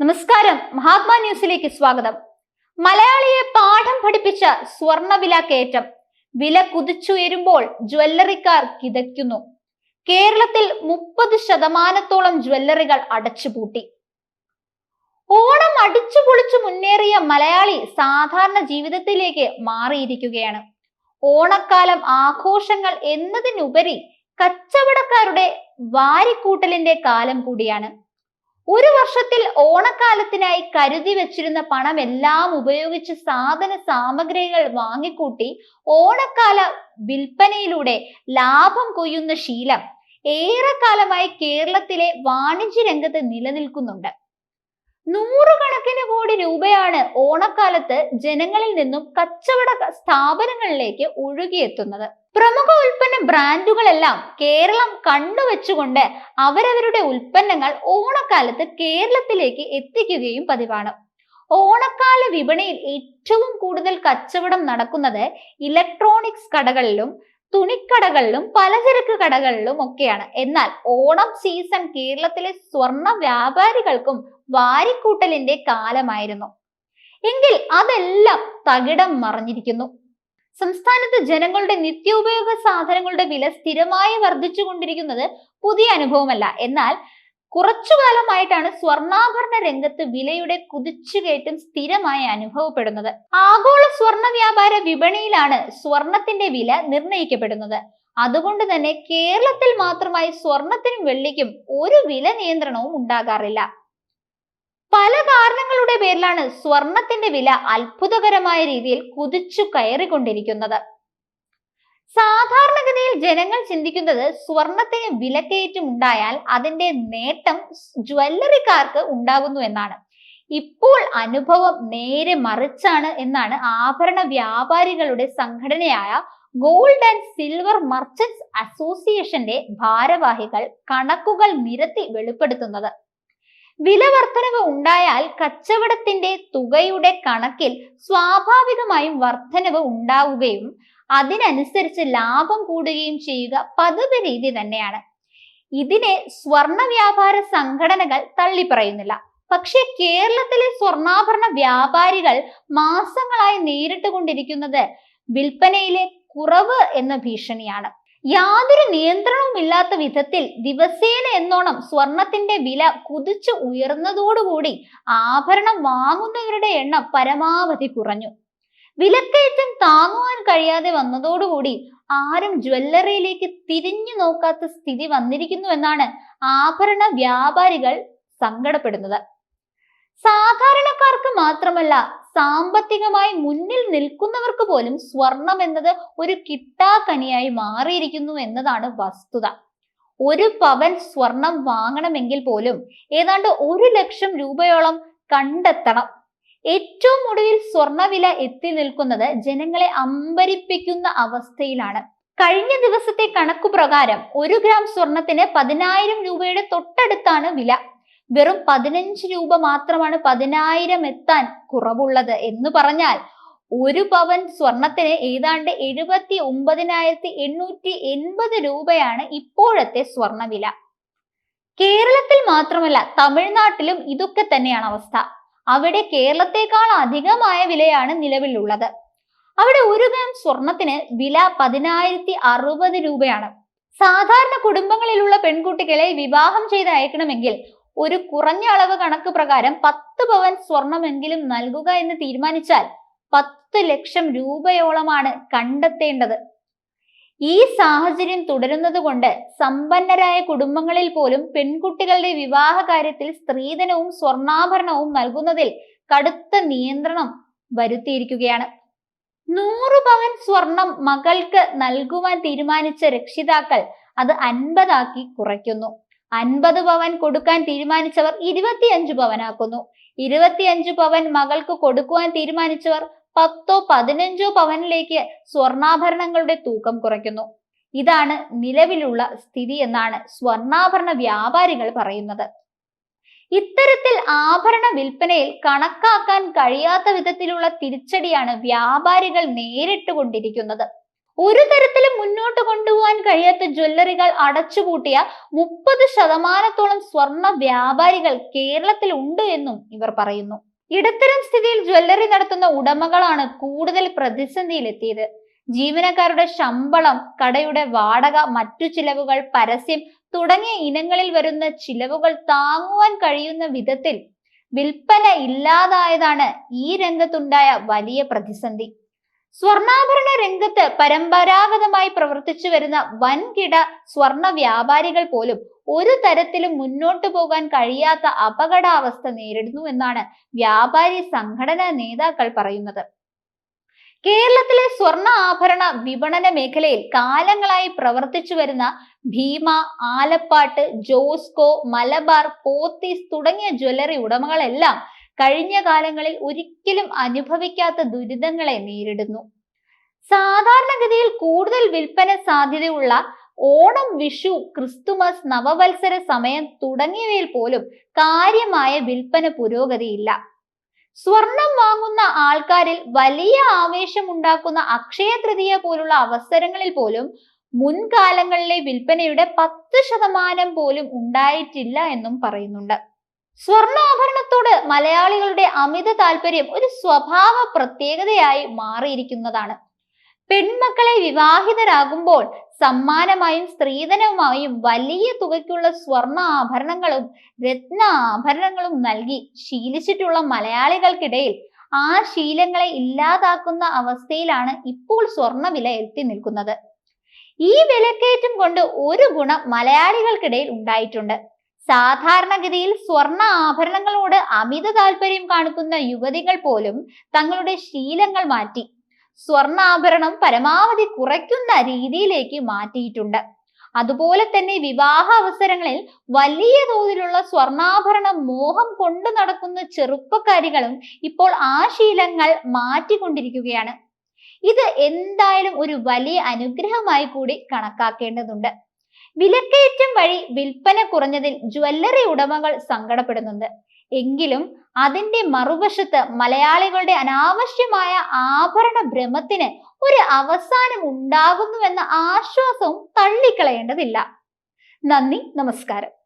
നമസ്കാരം. മഹാത്മാ ന്യൂസിലേക്ക് സ്വാഗതം. മലയാളിയെ പാഠം പഠിപ്പിച്ച സ്വർണവില കയറ്റം വില കുതിച്ചുയരുമ്പോൾ ജ്വല്ലറിക്കാർ കിതയ്ക്കുന്നു. കേരളത്തിൽ മുപ്പത് ശതമാനത്തോളം ജ്വല്ലറികൾ അടച്ചുപൂട്ടി. ഓണം അടിച്ചു പൊളിച്ചു മുന്നേറിയ മലയാളി സാധാരണ ജീവിതത്തിലേക്ക് മാറിയിരിക്കുകയാണ്. ഓണക്കാലം ആഘോഷങ്ങൾ എന്നതിനുപരി കച്ചവടക്കാരുടെ വാരിക്കൂട്ടലിന്റെ കാലം കൂടിയാണ്. ഒരു വർഷത്തിൽ ഓണക്കാലത്തിനായി കരുതി വെച്ചിരുന്ന പണം എല്ലാം ഉപയോഗിച്ച് സാധന സാമഗ്രികൾ വാങ്ങിക്കൂട്ടി ഓണക്കാല വിൽപ്പനയിലൂടെ ലാഭം കൊയ്യുന്ന ശീലം ഏറെക്കാലമായി കേരളത്തിലെ വാണിജ്യ രംഗത്ത് നിലനിൽക്കുന്നുണ്ട്. നൂറുകണക്കിന് കോടി രൂപയാണ് ഓണക്കാലത്ത് ജനങ്ങളിൽ നിന്നും കച്ചവട സ്ഥാപനങ്ങളിലേക്ക് ഒഴുകിയെത്തുന്നത്. പ്രമുഖ ഉൽപ്പന്ന ബ്രാൻഡുകളെല്ലാം കേരളം കണ്ണുവെച്ചുകൊണ്ട് അവരവരുടെ ഉൽപ്പന്നങ്ങൾ ഓണക്കാലത്ത് കേരളത്തിലേക്ക് എത്തിക്കുകയും പതിവാണ്. ഓണക്കാല വിപണിയിൽ ഏറ്റവും കൂടുതൽ കച്ചവടം നടക്കുന്നത് ഇലക്ട്രോണിക്സ് കടകളിലും തുണിക്കടകളിലും പലചരക്ക് കടകളിലും ഒക്കെയാണ്. എന്നാൽ ഓണം സീസൺ കേരളത്തിലെ സ്വർണ വ്യാപാരികൾക്കും വാരിക്കൂട്ടലിന്റെ കാലമായിരുന്നു. എങ്കിൽ അതെല്ലാം തകിടം മറിഞ്ഞിരിക്കുന്നു. സംസ്ഥാനത്ത് ജനങ്ങളുടെ നിത്യോപയോഗ സാധനങ്ങളുടെ വില സ്ഥിരമായി വർദ്ധിച്ചുകൊണ്ടിരിക്കുന്നത് പുതിയ അനുഭവമല്ല. എന്നാൽ കുറച്ചു കാലമായിട്ടാണ് സ്വർണാഭരണ രംഗത്ത് വിലയുടെ കുതിച്ചുകയറ്റം സ്ഥിരമായി അനുഭവപ്പെടുന്നത്. ആഗോള സ്വർണ വ്യാപാര വിപണിയിലാണ് സ്വർണത്തിന്റെ വില നിർണയിക്കപ്പെടുന്നത്. അതുകൊണ്ട് തന്നെ കേരളത്തിൽ മാത്രമായി സ്വർണത്തിനും വെള്ളിക്കും ഒരു വില നിയന്ത്രണവും ഉണ്ടാകാറില്ല. പല കാരണങ്ങളുടെ പേരിലാണ് സ്വർണത്തിന്റെ വില അത്ഭുതകരമായ രീതിയിൽ കുതിച്ചു കയറിക്കൊണ്ടിരിക്കുന്നത്. സാധാരണഗതിയിൽ ജനങ്ങൾ ചിന്തിക്കുന്നത് സ്വർണത്തിന് വിലക്കയറ്റം ഉണ്ടായാൽ അതിന്റെ നേട്ടം ജ്വല്ലറിക്കാർക്ക് ഉണ്ടാകുന്നു എന്നാണ്. ഇപ്പോൾ അനുഭവം നേരെ മറിച്ചാണ് എന്നാണ് ആഭരണ വ്യാപാരികളുടെ സംഘടനയായ ഗോൾഡ് ആൻഡ് സിൽവർ മർച്ചന്റ്സ് അസോസിയേഷന്റെ ഭാരവാഹികൾ കണക്കുകൾ നിരത്തി വെളിപ്പെടുത്തുന്നത്. വില വർധനവ് ഉണ്ടായാൽ കച്ചവടത്തിന്റെ തുകയുടെ കണക്കിൽ സ്വാഭാവികമായും വർധനവ് ഉണ്ടാവുകയും അതിനനുസരിച്ച് ലാഭം കൂടുകയും ചെയ്യുക പതിവ് രീതി തന്നെയാണ്. ഇതിനെ സ്വർണ വ്യാപാര സംഘടനകൾ തള്ളിപ്പറയുന്നില്ല. പക്ഷെ കേരളത്തിലെ സ്വർണാഭരണ വ്യാപാരികൾ മാസങ്ങളായി നേരിട്ട് കൊണ്ടിരിക്കുന്നത് വിൽപ്പനയിലെ കുറവ് എന്ന ഭീഷണിയാണ്. യാതൊരു നിയന്ത്രണവും ഇല്ലാത്ത വിധത്തിൽ ദിവസേന എന്നോണം സ്വർണത്തിന്റെ വില കുതിച്ചു ഉയർന്നതോടുകൂടി ആഭരണം വാങ്ങുന്നവരുടെ എണ്ണം പരമാവധി കുറഞ്ഞു. വിലക്കയറ്റം താങ്ങുവാൻ കഴിയാതെ വന്നതോടുകൂടി ആരും ജ്വല്ലറിയിലേക്ക് തിരിഞ്ഞു നോക്കാത്ത സ്ഥിതി വന്നിരിക്കുന്നു എന്നാണ് ആഭരണ വ്യാപാരികൾ സങ്കടപ്പെടുന്നത്. സാധാരണക്കാർക്ക് മാത്രമല്ല സാമ്പത്തികമായി മുന്നിൽ നിൽക്കുന്നവർക്ക് പോലും സ്വർണം എന്നത് ഒരു കിട്ടാക്കനിയായി മാറിയിരിക്കുന്നു എന്നതാണ് വസ്തുത. ഒരു പവൻ സ്വർണം വാങ്ങണമെങ്കിൽ പോലും ഏതാണ്ട് ഒരു ലക്ഷം രൂപയോളം കണ്ടെത്തണം. ഏറ്റവും ഒടുവിൽ സ്വർണവില എത്തി നിൽക്കുന്നത് ജനങ്ങളെ അമ്പരിപ്പിക്കുന്ന അവസ്ഥയിലാണ്. കഴിഞ്ഞ ദിവസത്തെ കണക്കു പ്രകാരം ഒരു ഗ്രാം സ്വർണത്തിന് പതിനായിരം രൂപയുടെ തൊട്ടടുത്താണ് വില. വെറും പതിനഞ്ച് രൂപ മാത്രമാണ് പതിനായിരം എത്താൻ കുറവുള്ളത് എന്ന് പറഞ്ഞാൽ ഒരു പവൻ സ്വർണത്തിന് ഏതാണ്ട് എഴുപത്തി ഒമ്പതിനായിരത്തി എണ്ണൂറ്റി എൺപത് രൂപയാണ് ഇപ്പോഴത്തെ സ്വർണവില. കേരളത്തിൽ മാത്രമല്ല തമിഴ്നാട്ടിലും ഇതൊക്കെ തന്നെയാണ് അവസ്ഥ. അവിടെ കേരളത്തെക്കാൾ അധികമായ വിലയാണ് നിലവിലുള്ളത്. അവിടെ ഒരു ഗ്രാം സ്വർണത്തിന് വില പതിനായിരത്തി അറുപത് രൂപയാണ്. സാധാരണ കുടുംബങ്ങളിലുള്ള പെൺകുട്ടികളെ വിവാഹം ചെയ്ത് അയക്കണമെങ്കിൽ ഒരു കുറഞ്ഞ അളവ് കണക്ക് പ്രകാരം പത്ത് പവൻ സ്വർണമെങ്കിലും നൽകുക എന്ന് തീരുമാനിച്ചാൽ പത്ത് ലക്ഷം രൂപയോളമാണ് കണ്ടെത്തേണ്ടത്. ഈ സാഹചര്യം തുടരുന്നത് കൊണ്ട് സമ്പന്നരായ കുടുംബങ്ങളിൽ പോലും പെൺകുട്ടികളുടെ വിവാഹ കാര്യത്തിൽ സ്ത്രീധനവും സ്വർണാഭരണവും നൽകുന്നതിൽ കടുത്ത നിയന്ത്രണം വരുത്തിയിരിക്കുകയാണ്. നൂറ് പവൻ സ്വർണം മകൾക്ക് നൽകുവാൻ തീരുമാനിച്ച രക്ഷിതാക്കൾ അത് അൻപതാക്കി കുറയ്ക്കുന്നു. അൻപത് പവൻ കൊടുക്കാൻ തീരുമാനിച്ചവർ ഇരുപത്തിയഞ്ച് പവനാക്കുന്നു. ഇരുപത്തിയഞ്ച് പവൻ മകൾക്ക് കൊടുക്കുവാൻ തീരുമാനിച്ചവർ പത്തോ പതിനഞ്ചോ പവനിലേക്ക് സ്വർണാഭരണങ്ങളുടെ തൂക്കം കുറയ്ക്കുന്നു. ഇതാണ് നിലവിലുള്ള സ്ഥിതി എന്നാണ് സ്വർണാഭരണ വ്യാപാരികൾ പറയുന്നത്. ഇത്തരത്തിൽ ആഭരണ വിൽപ്പനയിൽ കണക്കാക്കാൻ കഴിയാത്ത വിധത്തിലുള്ള തിരിച്ചടിയാണ് വ്യാപാരികൾ നേരിട്ട് കൊണ്ടിരിക്കുന്നത്. ഒരു തരത്തിലും മുന്നോട്ട് കൊണ്ടുപോകാൻ കഴിയാത്ത ജ്വല്ലറികൾ അടച്ചുപൂട്ടിയ മുപ്പത് ശതമാനത്തോളം സ്വർണ വ്യാപാരികൾ കേരളത്തിൽ ഉണ്ട് എന്നും ഇവർ പറയുന്നു. ഇടത്തരം സ്ഥിതിയിൽ ജ്വല്ലറി നടത്തുന്ന ഉടമകളാണ് കൂടുതൽ പ്രതിസന്ധിയിലെത്തിയത്. ജീവനക്കാരുടെ ശമ്പളം കടയുടെ വാടക മറ്റു ചിലവുകൾ പരസ്യം തുടങ്ങിയ ഇനങ്ങളിൽ വരുന്ന ചിലവുകൾ താങ്ങുവാൻ കഴിയുന്ന വിധത്തിൽ വിൽപ്പന ഇല്ലാതായതാണ് ഈ രംഗത്തുണ്ടായ വലിയ പ്രതിസന്ധി. സ്വർണാഭരണ രംഗത്ത് പരമ്പരാഗതമായി പ്രവർത്തിച്ചു വരുന്ന വൻകിട സ്വർണ വ്യാപാരികൾ പോലും ഒരു തരത്തിലും മുന്നോട്ടു പോകാൻ കഴിയാത്ത അപകടാവസ്ഥ നേരിടുന്നു എന്നാണ് വ്യാപാരി സംഘടനാ നേതാക്കൾ പറയുന്നത്. കേരളത്തിലെ സ്വർണ ആഭരണ വിപണന മേഖലയിൽ കാലങ്ങളായി പ്രവർത്തിച്ചു വരുന്ന ഭീമ ആലപ്പാട്ട് ജോസ്കോ മലബാർ പോത്തീസ് തുടങ്ങിയ ജ്വല്ലറി ഉടമകളെല്ലാം കഴിഞ്ഞ കാലങ്ങളിൽ ഒരിക്കലും അനുഭവിക്കാത്ത ദുരിതങ്ങളെ നേരിടുന്നു. സാധാരണഗതിയിൽ കൂടുതൽ വിൽപ്പന സാധ്യതയുള്ള ഓണം വിഷു ക്രിസ്തുമസ് നവവത്സര സമയം തുടങ്ങിയവയിൽ പോലും കാര്യമായ വിൽപ്പന പുരോഗതിയില്ല. സ്വർണം വാങ്ങുന്ന ആൾക്കാരിൽ വലിയ ആവേശമുണ്ടാക്കുന്ന അക്ഷയ തൃതീയ പോലുള്ള അവസരങ്ങളിൽ പോലും മുൻകാലങ്ങളിലെ വിൽപ്പനയുടെ പത്ത് ശതമാനം പോലും ഉണ്ടായിട്ടില്ല എന്നും പറയുന്നുണ്ട്. സ്വർണാഭരണത്തോട് മലയാളികളുടെ അമിത താല്പര്യം ഒരു സ്വഭാവ പ്രത്യേകതയായി മാറിയിരിക്കുന്നതാണ്. പെൺമക്കളെ വിവാഹിതരാകുമ്പോൾ സമ്മാനമായും സ്ത്രീധനവുമായും വലിയ തുകയ്ക്കുള്ള സ്വർണ ആഭരണങ്ങളും രത്ന ആഭരണങ്ങളും നൽകി ശീലിച്ചിട്ടുള്ള മലയാളികൾക്കിടയിൽ ആ ശീലങ്ങളെ ഇല്ലാതാക്കുന്ന അവസ്ഥയിലാണ് ഇപ്പോൾ സ്വർണ വില എത്തി നിൽക്കുന്നത്. ഈ വിലക്കയറ്റം കൊണ്ട് ഒരു ഗുണം മലയാളികൾക്കിടയിൽ ഉണ്ടായിട്ടുണ്ട്. സാധാരണഗതിയിൽ സ്വർണ ആഭരണങ്ങളോട് അമിത താല്പര്യം കാണിക്കുന്ന യുവതികൾ പോലും തങ്ങളുടെ ശീലങ്ങൾ മാറ്റി. സ്വർണാഭരണം പരമാവധി കുറയ്ക്കുന്ന രീതിയിലേക്ക് മാറ്റിയിട്ടുണ്ട്. അതുപോലെ തന്നെ വിവാഹ അവസരങ്ങളിൽ വലിയ തോതിലുള്ള സ്വർണാഭരണ മോഹം കൊണ്ടു നടക്കുന്ന ചെറുപ്പക്കാരികളും ഇപ്പോൾ ആ ശീലങ്ങൾ മാറ്റിക്കൊണ്ടിരിക്കുകയാണ്. ഇത് എന്തായാലും ഒരു വലിയ അനുഗ്രഹമായി കൂടി കണക്കാക്കേണ്ടതുണ്ട്. വിലക്കയറ്റം വഴി വിൽപ്പന കുറഞ്ഞതിൽ ജ്വല്ലറി ഉടമകൾ സങ്കടപ്പെടുന്നുണ്ട്. എങ്കിലും അതിന്റെ മറുവശത്ത് മലയാളികളുടെ അനാവശ്യമായ ആഭരണ ഭ്രമത്തിന് ഒരു അവസാനം ഉണ്ടാകുന്നുവെന്ന ആശ്വാസവും തള്ളിക്കളയേണ്ടതില്ല. നന്ദി നമസ്കാരം.